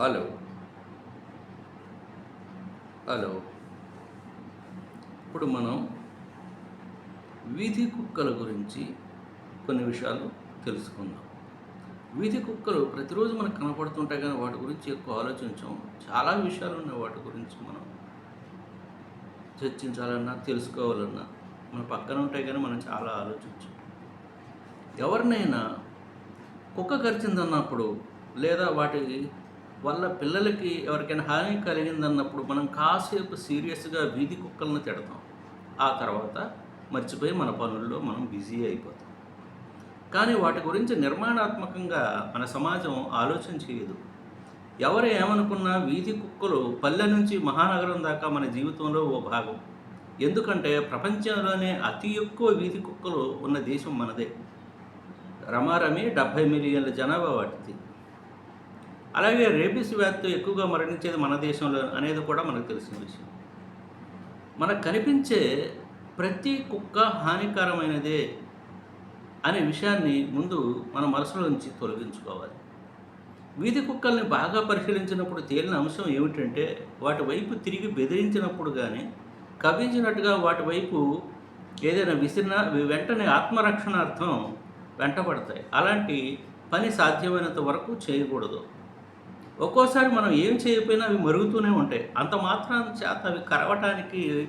Hello hello ఇప్పుడు మనం వీధి కుక్కల గురించి కొన్ని విషయాలు తెలుసుకుందాం. వీధి కుక్కలు ప్రతిరోజు మనకు కనపడుతుంటాయి కానీ వాటి గురించి ఎక్కువ ఆలోచించాం. చాలా విషయాలు ఉన్నాయి వాటి గురించి మనం చర్చించాలన్నా తెలుసుకోవాలన్నా. మన పక్కన ఉంటాయి కానీ మనం చాలా ఆలోచించాం. ఎవరినైనా కుక్క కరిచిందన్నప్పుడు లేదా వాటి వల్ల పిల్లలకి ఎవరికైనా హాని కలిగిందన్నప్పుడు మనం కాసేపు సీరియస్గా వీధి కుక్కలను తిడతాం. ఆ తర్వాత మర్చిపోయి మన పనుల్లో మనం బిజీ అయిపోతాం. కానీ వాటి గురించి నిర్మాణాత్మకంగా మన సమాజం ఆలోచన చేయదు. ఎవరు ఏమనుకున్నా వీధి కుక్కలు పల్లె నుంచి మహానగరం దాకా మన జీవితంలో ఓ భాగం. ఎందుకంటే ప్రపంచంలోనే అతి ఎక్కువ వీధి కుక్కలు ఉన్న దేశం మనదే. రమారమి డెబ్భై మిలియన్ల జనాభా వాటిది. అలాగే రేబీస్ వ్యాధితో ఎక్కువగా మరణించేది మన దేశంలో అనేది కూడా మనకు తెలిసిన విషయం. మనకు కనిపించే ప్రతి కుక్క హానికరమైనదే అనే విషయాన్ని ముందు మన మనసులో నుంచి తొలగించుకోవాలి. వీధి కుక్కల్ని బాగా పరిశీలించినప్పుడు తేలిన అంశం ఏమిటంటే వాటి వైపు తిరిగి బెదిరించినప్పుడు కానీ కవించినట్టుగా వాటి వైపు ఏదైనా విసిరిన వెంటనే ఆత్మరక్షణార్థం వెంటబడతాయి. అలాంటి పని సాధ్యమైనంత వరకు చేయకూడదు. ఒక్కోసారి మనం ఏం చేయకపోయినా అవి మరుగుతూనే ఉంటాయి. అంత మాత్రం చేత అవి కరవటానికి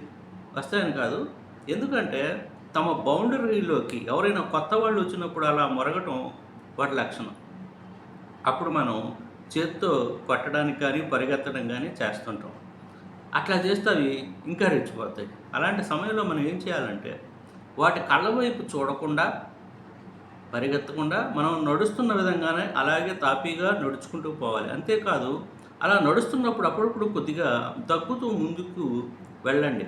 వస్తాయని కాదు. ఎందుకంటే తమ బౌండరీలోకి ఎవరైనా కొత్త వాళ్ళు వచ్చినప్పుడు అలా మొరగటం వాటి లక్షణం. అప్పుడు మనం చేత్తో కొట్టడానికి కానీ పరిగెత్తడం కానీ చేస్తుంటాం. అట్లా చేస్తే అవి ఇంకా రెచ్చిపోతాయి. అలాంటి సమయంలో మనం ఏం చేయాలంటే వాటి కళ్ళ వైపు చూడకుండా పరిగెత్తకుండా మనం నడుస్తున్న విధంగానే అలాగే తాపీగా నడుచుకుంటూ పోవాలి. అంతేకాదు అలా నడుస్తున్నప్పుడు అప్పుడప్పుడు కొద్దిగా తగ్గుతూ ముందుకు వెళ్ళండి.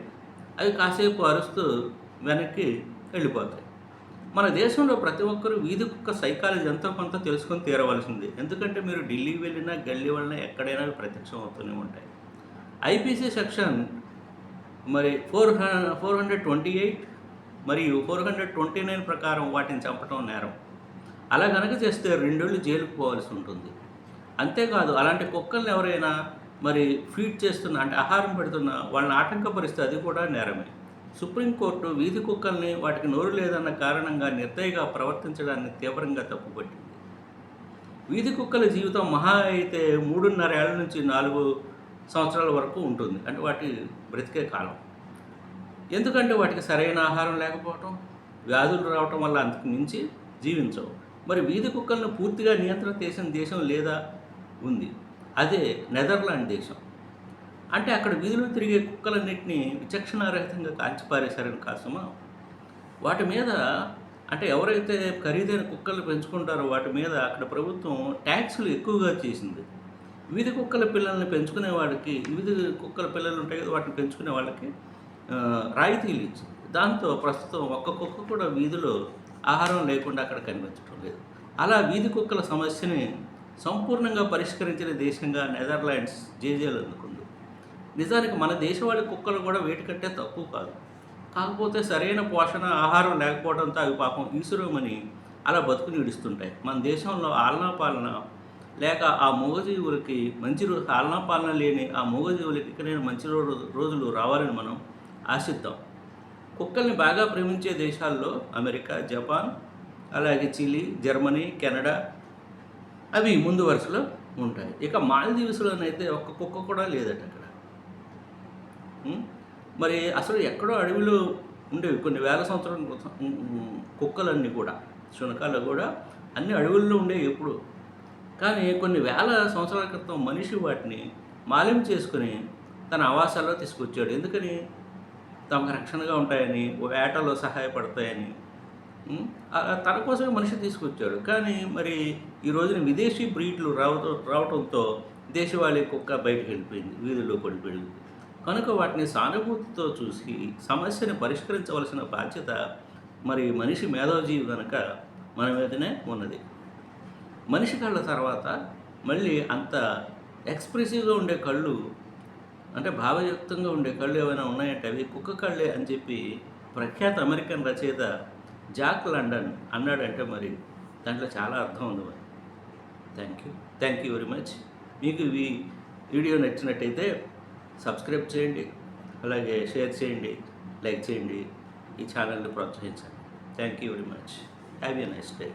అవి కాసేపు అరుస్తూ వెనక్కి వెళ్ళిపోతాయి. మన దేశంలో ప్రతి ఒక్కరూ వీధి కుక్క సైకాలజీ ఎంతో కొంత తెలుసుకొని తీరవలసింది. ఎందుకంటే మీరు ఢిల్లీ వెళ్ళినా గల్లీ వెళ్ళినా ఎక్కడైనా ప్రత్యక్షం అవుతూనే ఉంటాయి. ఐపీసీ సెక్షన్ మరి four four hundred twenty eight మరియు ఫోర్ హండ్రెడ్ ట్వంటీ నైన్ ప్రకారం వాటిని చంపటం నేరం. అలా కనుక చేస్తే రెండేళ్ళు జైలుకు పోవాల్సి ఉంటుంది. అంతేకాదు అలాంటి కుక్కల్ని ఎవరైనా మరి ఫీడ్ చేస్తున్న అంటే ఆహారం పెడుతున్న వాళ్ళని ఆటంకపరిస్తే అది కూడా నేరమే. సుప్రీంకోర్టు వీధి కుక్కల్ని వాటికి నోరు లేదన్న కారణంగా నిర్దయగా ప్రవర్తించడాన్ని తీవ్రంగా తప్పుపట్టింది. వీధి కుక్కల జీవితం మహా అయితే మూడున్నర ఏళ్ళ నుంచి నాలుగు సంవత్సరాల వరకు ఉంటుంది. అంటే వాటి బ్రతికే కాలం. ఎందుకంటే వాటికి సరైన ఆహారం లేకపోవటం వ్యాధులు రావటం వల్ల అంతకు మించి జీవించవు. మరి వీధి కుక్కలను పూర్తిగా నియంత్రణ చేసిన దేశం లేదా? ఉంది. అదే నెదర్లాండ్ దేశం. అంటే అక్కడ వీధిలో తిరిగే కుక్కలన్నింటినీ విచక్షణారహితంగా కాల్చిపారేశారని కాసమా వాటి మీద అంటే ఎవరైతే ఖరీదైన కుక్కలు పెంచుకుంటారో వాటి మీద అక్కడ ప్రభుత్వం ట్యాక్సులు ఎక్కువగా చేసింది. వీధి కుక్కల పిల్లల్ని పెంచుకునే వాడికి వీధి కుక్కల పిల్లలు ఉంటాయి కదా వాటిని పెంచుకునే వాళ్ళకి రాయితీలు ఇచ్చింది దాంతో ప్రస్తుతం ఒక్క కుక్క కూడా వీధిలో ఆహారం లేకుండా అక్కడ కనిపించడం లేదు. అలా వీధి కుక్కల సమస్యని సంపూర్ణంగా పరిష్కరించిన దేశంగా నెదర్లాండ్స్ జేజేలు అందుకుంది. నిజానికి మన దేశవాళి కుక్కలు కూడా వేటికంటే తక్కువ కాదు. కాకపోతే సరైన పోషణ ఆహారం లేకపోవడంతో అవి పాపం ఈసురోమని అలా బతుకుని విడుస్తుంటాయి మన దేశంలో ఆలనా పాలన లేక ఆ మూగజీవులకి మంచి రోజు ఆలనా పాలన లేని ఆ మూగజీవులకి ఇకనైనా మంచి రోజు రోజులు రావాలని మనం ఆశిద్దాం. కుక్కల్ని బాగా ప్రేమించే దేశాల్లో అమెరికా జపాన్ అలాగే చిలీ జర్మనీ కెనడా అవి ముందు వరుసలో ఉంటాయి. ఇక మాల్దీవ్స్లోనైతే ఒక్క కుక్క కూడా లేదట అక్కడ. మరి అసలు ఎక్కడో అడవిలో ఉండేవి కొన్ని వేల సంవత్సరాల కుక్కలన్నీ కూడా శునకాలు కూడా అన్ని అడవుల్లో ఉండేవి ఎప్పుడు. కానీ కొన్ని వేల సంవత్సరాల క్రితం మనిషి వాటిని మాలిం చేసుకుని తన ఆవాసాల్లో తీసుకొచ్చాడు. ఎందుకని? తమకు రక్షణగా ఉంటాయని వేటలో సహాయపడతాయని తన కోసమే మనిషి తీసుకొచ్చాడు. కానీ మరి ఈ రోజున విదేశీ బ్రీడ్లు రావటం రావటంతో దేశవాళీ కుక్క బయటకు వెళ్ళిపోయింది వీధుల్లో పడిపోయింది. కనుక వాటిని సానుభూతితో చూసి సమస్యని పరిష్కరించవలసిన బాధ్యత మరి మనిషి మేధావజీవి కనుక మన మీదనే ఉన్నది. మనిషి కళ్ళ తర్వాత మళ్ళీ అంత ఎక్స్ప్రెసివ్గా ఉండే కళ్ళు అంటే భావయుక్తంగా ఉండే కళ్ళు ఏమైనా ఉన్నాయంటే అవి కుక్క కళ్ళే అని చెప్పి ప్రఖ్యాత అమెరికన్ రచయిత జాక్ లండన్ అన్నాడంటే మరి దాంట్లో చాలా అర్థం ఉంది మరి. Thank you thank you very much మీకు ఈ వీడియో నచ్చినట్టయితే సబ్స్క్రైబ్ చేయండి అలాగే షేర్ చేయండి లైక్ చేయండి ఈ ఛానల్ని ప్రోత్సహించండి. Thank you very much have a nice day